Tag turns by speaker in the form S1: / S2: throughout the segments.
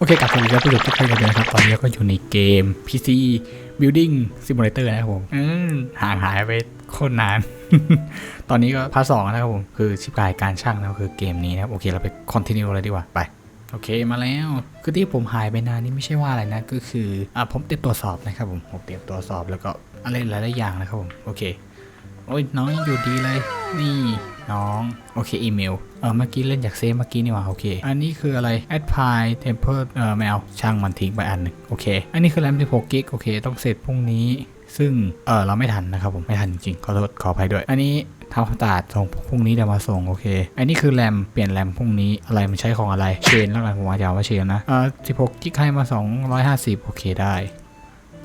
S1: โอเคกลับสวัสดีครับผู้ชมทุกท่านกันเลยนะครับ ตอนนี้เราก็อยู่ในเกม PC Building Simulator นะครับผมอืมห่างหายไปโคตรนาน ตอนนี้ก็พาร์ทสองนะครับผม คือชิปกายการช่างนะครับคือเกมนี้นะครับ โอเค เราไป continue เลยดีกว่า ไป โอเคมาแล้ว คือที่ผมหายไปนานนี่ไม่ใช่ว่าอะไรนะ ก็คืออ่าผมเตรียมตรวจสอบนะครับผม ผมเตรียมตรวจสอบแล้วก็อะไรหลายๆอย่างนะครับผม โอเค โอ้ยน้องยังอยู่ดีเลย นี่ น้อง โอเค อีเมล เออเมื่อกี้เล่นจากเซฟเมื่อกี้นี่หว่าโอเค อันนี้คืออะไร add file temper เออไม่เอาช่างมันทิ้งไปอันหนึ่งโอเค อันนี้คือแรม16กิกโอเค ต้องเสร็จพรุ่งนี้ ซึ่ง เออเราไม่ทันนะครับผมไม่ทันจริงขอโทษขออภัยด้วย อันนี้ทำความสะอาดส่งพรุ่งนี้เดี๋ยวมาส่งโอเค อันนี้คือแรมเปลี่ยนแรมพรุ่งนี้อะไรมันใช้ของอะไรเชนแล้วกันผมอาจจะเอาว่าเชนนะเออ16กิกให้มา 250 โอเคได้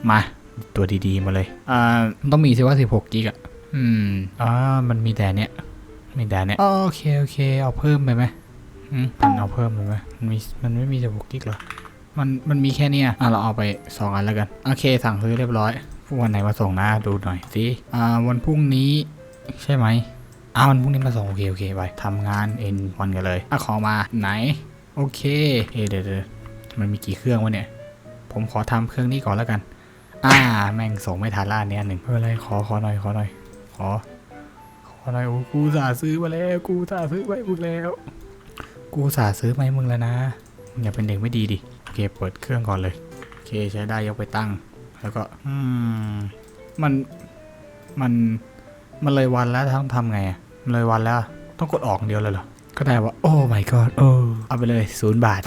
S1: มาตัวดีๆมาเลย อ่า ต้องมีสิว่า 16 กิกอะอืม อ่า มันมีแต่เนี้ย มีแต่เนี้ยอ๋อโอเคโอเค เอาเพิ่มไปไหมอืมมันเอาเพิ่มไปไหมมันมีมันไม่มีจะบุกกิกเหรอมันมันมีแค่เนี้ยอะเราเอาไปสองอันแล้วกันโอเค สั่งซื้อเรียบร้อยวันไหนมาส่งนะดูหน่อยสิอ่าวันพรุ่งนี้ใช่ไหมอ่าวันพรุ่งนี้มาส่งโอเคโอเคไปทำงานเอ็นวันกันเลยอะขอมาไหน โอเคเอะเดี๋ยวเดี๋ยวมันมีกี่เครื่องวะเนี่ย ผมขอทำเครื่องนี้ก่อนแล้วกัน อ่า แม่งส่งไม่ทันละอันเนี้ยหนึ่งไม่เป็นไรขอขอหน่อยขอหน่อยขอข อหน่อยโอ้กูสาซื้อมาแล้ว กูสาซื้อไปมึงแล้ว กูสาซื้อมาให้มึงแล้วนะมึงอย่าเป็นเด็กไม่ดีดิโอเคเปิดเครื่องก่อนเลยโอเคใช้ได้ยกไปตั้ง แล้วก็อืมมันมันมันเลยวันแล้วต้องทำไงอะมันเลยวันแล้วต้องกดออกเดียวเลยเหรอก็ได้ว่า โอ้ my god โอ้เอาไปเลยศูนย์บาท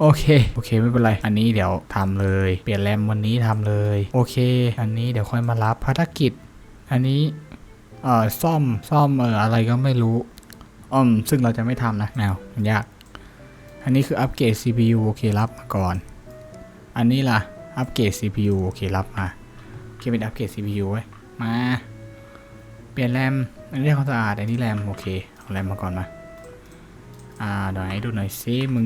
S1: โอเค โอเคไม่เป็นไร อันนี้เดี๋ยวทำเลย เปลี่ยนแรมวันนี้ทำเลย โอเค อันนี้เดี๋ยวค่อยมารับภารกิจ อันนี้ เอ่อซ่อมซ่อมเอ่ออะไรก็ไม่รู้อืมซึ่งเราจะไม่ทำนะแนวมันยาก อันนี้คืออัปเกรด CPU โอเครับมาก่อน อันนี้ล่ะอัปเกรด CPU โอเครับมาโอเคเป็นอัปเกรด CPU ไว้มา เปลี่ยนแรมอันนี้ความสะอาดอันนี้แรมโอเคเอาแรมมาก่อนมาอ่าเดี๋ยวไหนดูหน่อยซิมึง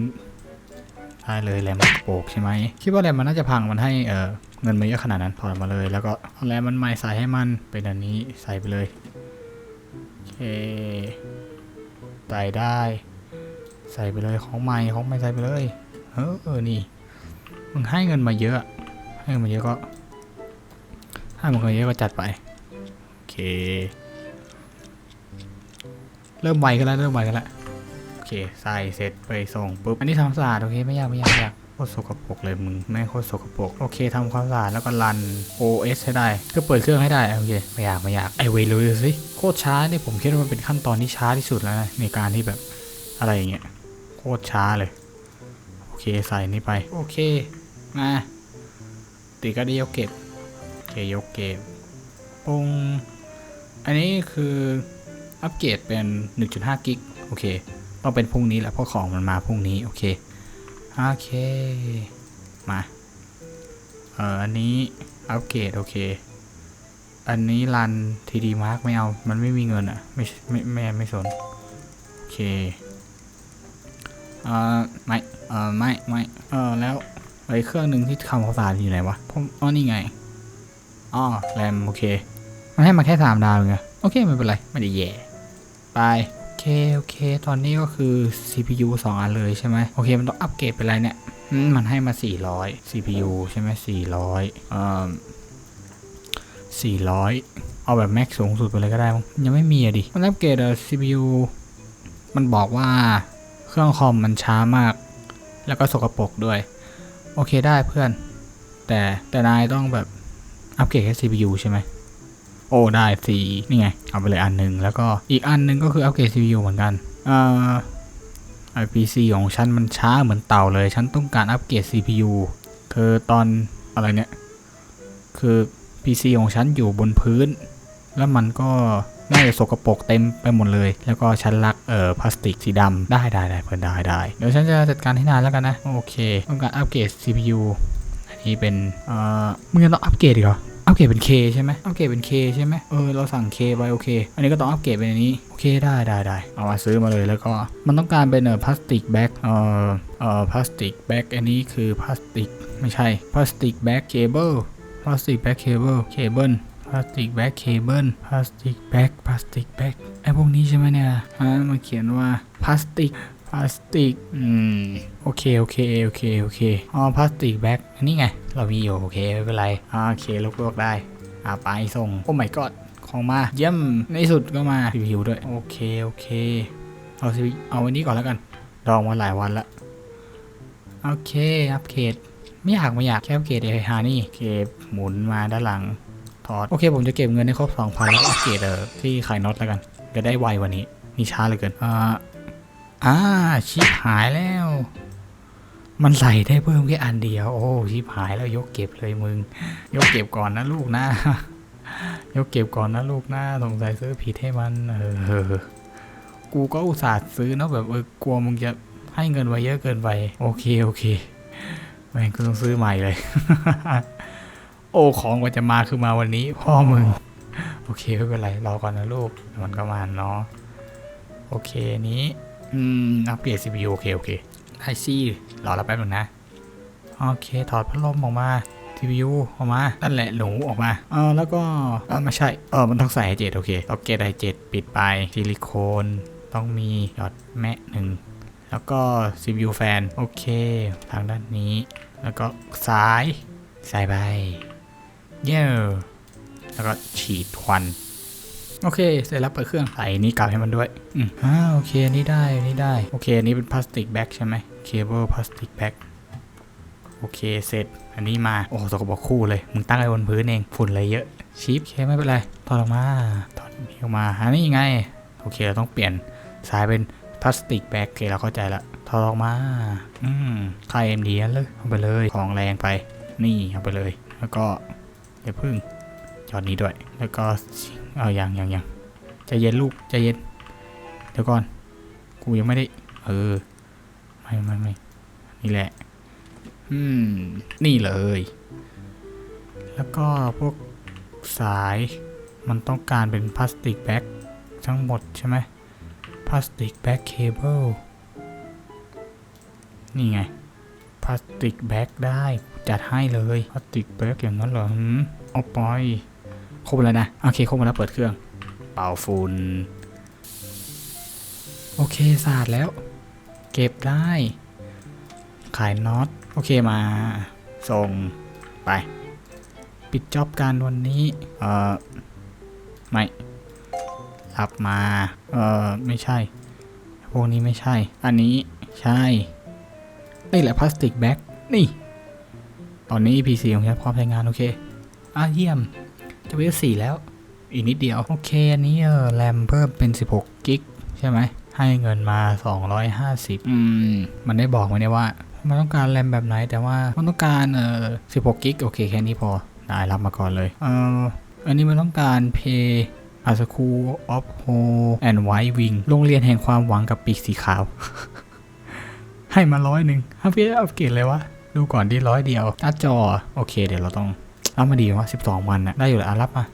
S1: ได้เลยแรมมันโปกใช่ไหมคิดว่าแรมมันน่าจะพังมันให้เออ เงินมาเยอะขนาดนั้นถอดมาเลย แล้วก็เอาแรมมันใหม่ใส่ให้มันเป็นอันนี้ใส่ไปเลยโอเคใส่ได้ ใส่ไปเลยของใหม่ของใหม่ใส่ไปเลยเออเออนี่มึงให้เงินมาเยอะ ให้เงินมาเยอะก็ให้มึงเงินเยอะก็จัดไปโอเค เริ่มไวกันแล้วเริ่มไวกันแล้วโอเคใส่เสร็จไปส่งปุ๊บอันนี้ทำความสะอาดโอเคไม่ยากไม่ยากไม่ยาก โคตรสกปรกเลยมึงแม่โคตรสกปรกโอเคทำความสะอาดแล้วก็รัน OS ให้ได้ ก็เปิดเครื่องให้ได้โอเคไม่อยากไม่อยากไอเวเลยสิโคตรช้าเนี่ยผมคิดว่ามันเป็นขั้นตอนที่ช้าที่สุดแล้วนะในการที่แบบอะไรอย่างเงี้ยโคตรช้าเลยโอเคใส่นี่ไปโอเคมาติก็ได้ยกเก็บโอเคยกเก็บปงอันนี้คืออัปเกรดเป็น 1.5 กิกโอเคต้องเป็นพรุ่งนี้แหละเพราะของมันมาพรุ่งนี้โอเค โอเค มา เอออันนี้อัปเกรดโอเค อันนี้รันทีดีมาร์กไม่เอา มันไม่มีเงินอะ ไม่ไม่ไม่ไม่สน โอเค เอ่อไม่ เอ่อไม่ไม่เออแล้วไอ้เครื่องหนึ่งที่ทำความสะอาอยู่ไหนวะผมอ๋อนี่ไงอ๋อแรมโอเค มันให้มาแค่สามดาวเองอะโอเค ไม่เป็นไร ไม่ได้แย่ ไป เค โอเค ตอนนี้ก็คือ CPU 2 อันเลยใช่ไหมโอเค มันต้องอัปเกรดไปอะไรเนี่ย มันให้มา 400 CPU ใช่ไหม400เอ่อ400 เอาแบบแม็กสูงสุดไปเลยก็ได้มั้งยังไม่มีอะดิ มันอัปเกรดอะ CPU มันบอกว่าเครื่องคอมมันช้ามาก แล้วก็สกปรกด้วย โอเคได้เพื่อน แต่แต่นายต้องแบบอัปเกรดแค่ CPU ใช่ไหม โอ้ได้สี่นี่ไง เอาไปเลยอันหนึ่งแล้วก็อีกอันหนึ่งก็คืออัปเกรด CPU เหมือนกันเอ่อไอพีซีของฉันมันช้าเหมือนเต่าเลย ฉันต้องการอัปเกรด CPU คือตอนอะไรเนี่ย คือ PC ของฉันอยู่บนพื้น แล้วมันก็น่าจะสกปรกเต็มไปหมดเลย แล้วก็ฉันรักเอ่อพลาสติกสีดำได้ได้ได้เพื่อนได้ได้เดี๋ยวฉันจะจัดการให้นานแล้วกันนะ โอเค ต้องการอัปเกรด CPU อันนี้เป็นเอ่อมึงยังต้องอัปเกรดอีกเหรอ อัปเกรดเป็น K ใช่ไหมอัปเกรดเป็น K ใช่ไหมเออเราสั่ง K ไปโอเค อันนี้ก็ต้องอัปเกรดเป็นอันนี้ โอเคได้ได้ได้เอามาซื้อมาเลยแล้วก็ มันต้องการเป็นเออพลาสติกแบ็กเอ่อเอ่อพลาสติกแบ็กอันนี้คือพลาสติกไม่ใช่พลาสติกแบ็กเคเบิลพลาสติกแบ็กเคเบิลเคเบิลพลาสติกแบ็กเคเบิลพลาสติกแบ็กพลาสติกแบ็กไอพวกนี้ใช่ไหมเนี่ยฮะมันเขียนว่าพลาสติก พลาสติก อืม โอเค โอเค โอเค โอเค อ๋อ พลาสติกแบ็กอันนี้ไง เรามีอยู่ โอเค ไม่เป็นไร อ่า โอเคลวกๆได้ อ่า ไปส่ง โอ้ my god ของมา เยี่ยม ในสุดก็มารีวิวด้วย โอเค โอเค เอาสิ เอาวันนี้ก่อนแล้วกันดองมาหลายวันละ โอเค อัปเกรดไม่อยากไม่อยาก แค่อัปเกรดเอฮานี่โอเคหมุนมาด้านหลัง ถอด โอเค ผมจะเก็บเงินให้ครบ2,000แล้วก็อัปเกรดเออที่ขายน็อตแล้วกัน จะได้ไวกว่านี้ นี่ช้าเหลยเกิน อ่า อ่าชิบหายแล้ว มันใส่ได้เพิ่มแค่อันเดียว โอ้ชิบหายแล้วยกเก็บเลยมึง ยกเก็บก่อนนะลูกนะ ยกเก็บก่อนนะลูกนะสงสัยซื้อผิดให้มัน เออ กูก็อุตส่าห์ซื้อเนาะแบบเออกลัวมึงจะให้เงินไว้เยอะเกินไป โอเคโอเคแม่งก็ต้องซื้อใหม่เลย โอ้ของกว่าจะมาคือมาวันนี้ พ่อมึง โอเคไม่เป็นไรรอก่อนนะลูกมันก็มาเนาะโอเคนี้ อืม อัปเกรด CPU โอเค โอเคได้สิรอรับแป๊บนึงนะ โอเค ถอดพัดลมออกมา CPU ออกมา นั่นแหละหนูออกมา เออแล้วก็เออไม่ใช่ เออมันต้องใส่ไอเจ็ดโอเคต้องเกตไอเจ็ดปิดไป ซิลิโคน ต้องมีหยอดแมะหนึ่ง แล้วก็ CPU แฟน โอเค ทางด้านนี้ แล้วก็ซ้ายใส่ไป เย้แล้วก็ฉีดควัน โอเค เสร็จแล้วเปิดเครื่องใส่นี้กลับให้มันด้วยอืมอ่าโอเคอันนี้ได้อันนี้ได้ โอเคอันนี้เป็นพลาสติกแบ็กใช่ไหมเคเบิลพลาสติกแบ็กโอเคเสร็จ อันนี้มา โอ้สกปรกคู่เลย มึงตั้งไว้บนพื้นเอง ฝุ่นอะไรเยอะชิปโอเคไม่เป็นไรถอดออกมาถอดนี้ออกมาอันนี้ไง โอเคเราต้องเปลี่ยนสายเป็นพลาสติกแบ็กโอเคเราเข้าใจละถอดออกมา อืมใครเอ็มดีเลยเอาไปเลยของแรงไป นี่เอาไปเลย แล้วก็อย่าพึ่ง จอดนี้ด้วย แล้วก็เอาอย่างอย่างอย่างใจเย็นลูกใจเย็น เดี๋ยวก่อน กูยังไม่ได้ เออ ไม่ไม่ไม่นี่แหละ อืม นี่เลย แล้วก็พวกสายมันต้องการเป็นพลาสติกแบ็กทั้งหมดใช่ไหมพลาสติกแบ็กเคเบิลนี่ไงพลาสติกแบ็กได้จัดให้เลยพลาสติกแบ็กอย่างนั้นเหรอหืมเอาไป ครบแล้วนะ โอเคครบหมดแล้วเปิดเครื่อง เป่าฝุ่นโอเคสะอาดแล้ว เก็บได้ ขายน็อต โอเคมา ส่งไป ปิดจ็อบการวันนี้ เอ่อไม่รับมา เอ่อไม่ใช่ พวกนี้ไม่ใช่ อันนี้ใช่ นี่แหละพลาสติกแบ็กนี่ ตอนนี้ PC ของฉันพร้อมใช้งาน โอเค อะเยี่ยม จะเวลสี่แล้ว อีกนิดเดียว โอเค อันนี้เออแรมเพิ่มเป็น 16กิกใช่ไหม ให้เงินมา 250 อืม มันได้บอกไหมเนี่ยว่า มันต้องการแรมแบบไหน แต่ว่า มันต้องการเอ่อ16กิกโอเค แค่นี้พอ ได้รับมาก่อนเลย เอ่ออันนี้มันต้องการ Pay a School of Hope and White Wing โรงเรียนแห่งความหวังกับปีกสีขาว ให้มาร้อยหนึ่งฮับพี่อัปเกรดเลยวะ ดูก่อนดีร้อยเดียวหน้าจอ โอเค เดี๋ยวเราต้อง รับมาดีวะ12วันนะได้อยู่แล้วรับมา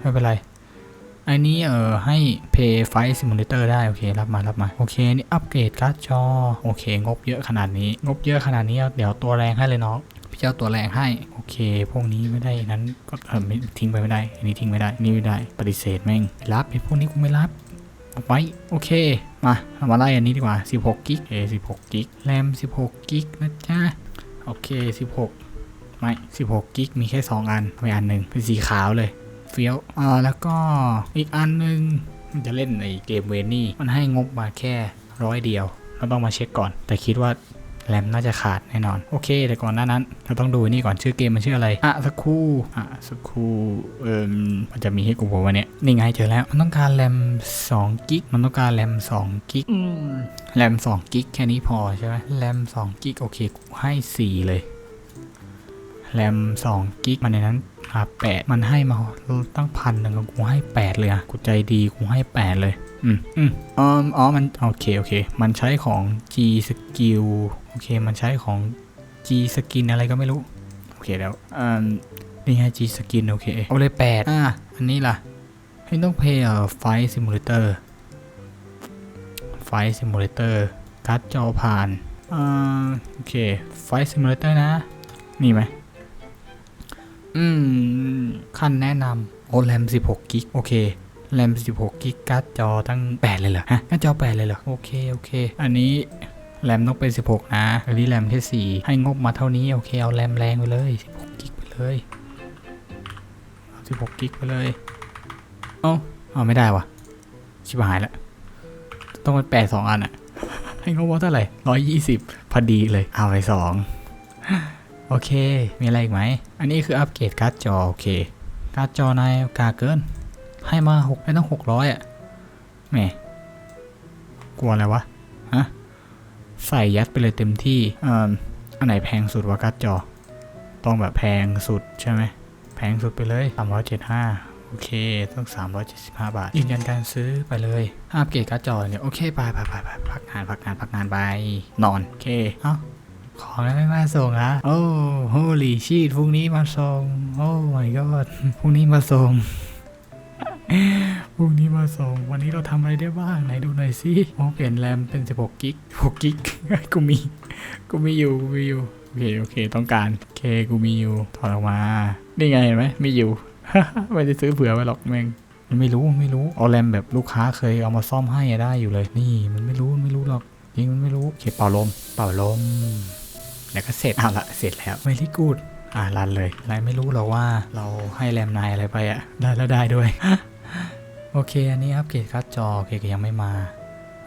S1: ไม่เป็นไรอันนี้เออให้ Pay Fight Simulator ได้ โอเค รับมา รับมา โอเค นี่อัปเกรดการ์ดจอ โอเค งบเยอะขนาดนี้ งบเยอะขนาดนี้เดี๋ยวตัวแรงให้เลยน้องพี่เจ้าตัวแรงให้ โอเค พวกนี้ไม่ได้นั้นก็เออไม่ทิ้งไปไม่ได้ อันนี้ทิ้งไม่ได้ นี่ไม่ได้ปฏิเสธแม่งรับไอ้พวกนี้กูไม่รับไว้โอเค มาเอามาไล่อันนี้ดีกว่า 16 กิกเอ16 กิกแรม 16 กิกนะจ๊ะโอเค 16 ไม่ 16กิกมีแค่ 2 อันไปอันหนึ่งเป็นสีขาวเลย เฟี้ยวอ่าแล้วก็อีกอันหนึ่งมันจะเล่นในเกมเวนนี่ มันให้งบมาแค่ร้อยเดียว เราต้องมาเช็คก่อน แต่คิดว่าแรมน่าจะขาดแน่นอน โอเค แต่ก่อนหน้านั้น เราต้องดูนี่ก่อนชื่อเกมมันชื่ออะไร อะสักครู่ อะสักครู่เอ่มมันจะมีให้กูบอกว่าเนี่ยนี่ไงเจอแล้ว มันต้องการแรม2กิก มันต้องการแรม2กิกแรม2กิกแค่นี้พอใช่ไหมแรม2กิกโอเคกูให้ 4 เลย แรม2กิกมันในนั้นอะแปดมันให้มาตั้งพันหนึ่งกูให้8เลยอะกูใจดีกูให้8เลย อืมอืมอ๋ออ๋อมันโอเคโอเค มันใช้ของ G Skill โอเค มันใช้ของ G Skin อะไรก็ไม่รู้ โอเคแล้วอ่านี่ไง G Skin โอเคเอาเลย8อะอันนี้ล่ะให้ต้องเพย์เอ่อไฟซิมูเลเตอร์ไฟซิมูเลเตอร์การ์ดจอผ่านอ่าโอเคไฟซิมูเลเตอร์นะมีไหม อืม ขั้นแนะนำโอแรม 16 กิก โอเค แรม 16 กิก การ์ดจอตั้ง 8 เลยเหรอ ฮะ การ์ดจอ 8 เลยเหรอ โอเค โอเค อันนี้แรมต้องเป็น 16 นะอันนี้แรมแค่4ให้งบมาเท่านี้ โอเค เอาแรมแรงไปเลย 16 กิกไปเลยเอา16 กิกไปเลย เอ้าเอาไม่ได้วะชิบหายละ ต้องเป็น 8 2 อันอะให้งบว่าเท่าไหร่120 พอดีเลย เอาไปสอง โอเค มีอะไรอีกไหม อันนี้คืออัปเกรดการ์ดจอ โอเค การ์ดจอนายกาเกิน ให้มาหกไม่ต้องหกร้อยอะแหมกลัวอะไรวะ ฮะ ใส่ยัดไปเลยเต็มที่เอ่ออันไหนแพงสุดวะการ์ดจอ ต้องแบบแพงสุดใช่ไหม แพงสุดไปเลย375โอเค ต้อง 375 บาท ยืนยันการซื้อไปเลยอัปเกรดการ์ดจอเนี่ย โอเค ไปไปไปไปพักงาน พักงาน พักงานไป นอน โอเค เอ้า ของยังไม่มาส่งนะโอ้โหลีชีตพรุ่งนี้มาส่ง โอ้ my god พรุ่งนี้มาส่ง พรุ่งนี้มาส่ง วันนี้เราทำอะไรได้บ้าง ไหนดูหน่อยสิโอ้เปลี่ยนแรมเป็น 16 กิก6กิก กูมี กูมีอยู่ กูมีอยู่ โอเค โอเค ต้องการ โอเค กูมีอยู่ ถอดออกมา นี่ไงเห็นไหมมีอยู่ ไม่ได้ซื้อเผื่อไว้หรอกแม่งมันไม่รู้ไม่รู้เอาแรมแบบลูกค้าเคยเอามาซ่อมให้อะได้อยู่เลย นี่มันไม่รู้ไม่รู้หรอกจริงมันไม่รู้โอเคเป่าลม เป่าลม แล้วก็เสร็จเอาละเสร็จแล้วไม่รีกูดอ่ารันเลยนายไม่รู้หรอกว่าเราให้แรมนายอะไรไปอะได้แล้วได้ด้วย โอเค อันนี้อัปเกรดการ์ดจอโอเคก็ยังไม่มา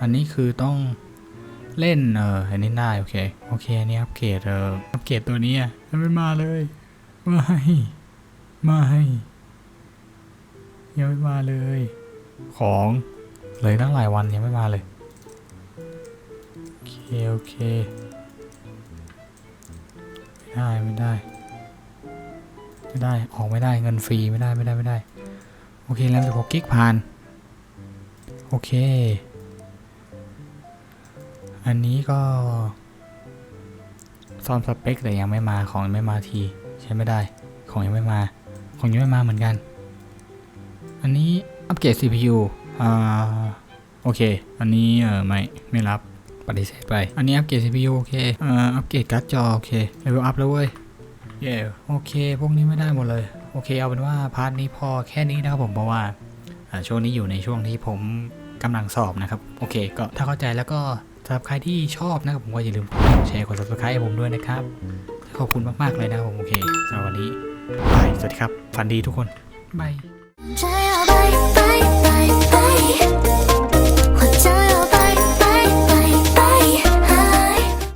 S1: อันนี้คือต้องเล่นเอออันนี้ได้โอเคโอเคอันนี้อัปเกรดเอออัปเกรดตัวนี้อะยังไม่มาเลยไม่ไม่ยังไม่มาเลย ของเลยตั้งหลายวันยังไม่มาเลยโอเคโอเค ไม่ได้ไม่ได้ไม่ได้ออกไม่ได้เงินฟรีไม่ได้ไม่ได้ไม่ได้ โอเคแรมสิบหกกิกผ่าน โอเค อันนี้ก็ซ่อมสเปคแต่ยังไม่มาของยังไม่มาทีใช้ไม่ได้ ของยังไม่มา ของยังไม่มาเหมือนกัน อันนี้อัปเกรด CPU อ่าโอเค อันนี้เออไม่ไม่รับ ปฏิเสธไป อันนี้อัปเกรด CPU โอเคเอ่ออัปเกรดการ์ดจอโอเคเลเวลอัพแล้วเว้ยเย้โอเค พวกนี้ไม่ได้หมดเลย โอเค เอาเป็นว่าพาร์ทนี้พอแค่นี้นะครับผมเพราะว่าอ่าช่วงนี้อยู่ในช่วงที่ผมกำลังสอบนะครับ โอเค ก็ถ้าเข้าใจแล้วก็สำหรับใครที่ชอบนะครับผมก็อย่าลืมกดแชร์กด subscribe ให้ผมด้วยนะครับ ขอบคุณมาก ๆ เลยนะครับผม โอเคสำหรับวันนี้บายสวัสดีครับ ฝันดีทุกคนบาย